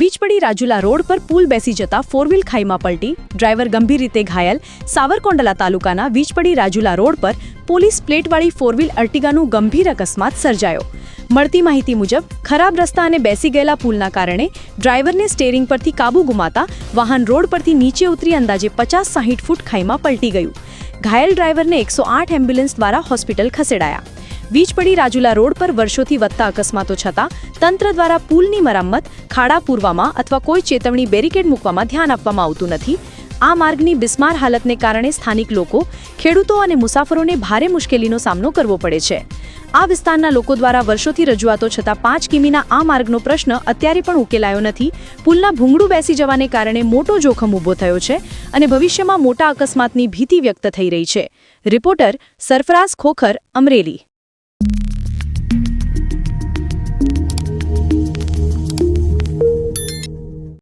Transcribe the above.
Vijpadi Rajula road પર પુલ બેસી જતા ફોરવ્હીલ ખાઈમાં પલટી, ડ્રાઈવર ગંભીર રીતે ઘાયલ. સાવરકોંડલા તાલુકાના વીજપડી રાજુલા રોડ પર પોલીસ પ્લેટવાળી ફોરવ્હીલ અર્ટિગાનું ગંભીર અકસ્માત સર્જાયો. મળતી માહિતી મુજબ, ખરાબ રસ્તા અને બેસી ગયેલા પુલના કારણે ડ્રાઈવરને સ્ટેરિંગ પરથી કાબુ ગુમાતા વાહન રોડ પરથી નીચે ઉતરી અંદાજે પચાસ સાહીઠ ફૂટ ખાઈમાં પલટી ગયું. ઘાયલ ડ્રાઈવરને એકસો આઠ એમ્બ્યુલન્સ દ્વારા હોસ્પિટલ ખસેડાયા. વીજપડી રાજુલા રોડ પર વર્ષોથી વધતા અકસ્માતો છતાં તંત્ર દ્વારા પુલની મરામત, ખાડા પૂરવામાં અથવા કોઈ ચેતવણી બેરિકેડ મૂકવામાં ધ્યાન આપવામાં આવતું નથી. આ માર્ગની બિસ્માર હાલતને કારણે સ્થાનિક લોકો, ખેડૂતો અને મુસાફરોને ભારે મુશ્કેલીનો સામનો કરવો પડે છે. આ વિસ્તારના લોકો દ્વારા વર્ષોથી રજૂઆતો છતાં પાંચ કિમીના આ માર્ગનો પ્રશ્ન અત્યારે પણ ઉકેલાયો નથી. પુલના ભૂંગળું બેસી જવાને કારણે મોટો જોખમ ઊભો થયો છે અને ભવિષ્યમાં મોટા અકસ્માતની ભીતિ વ્યક્ત થઈ રહી છે. રિપોર્ટર સરફરાઝ ખોખર, અમરેલી.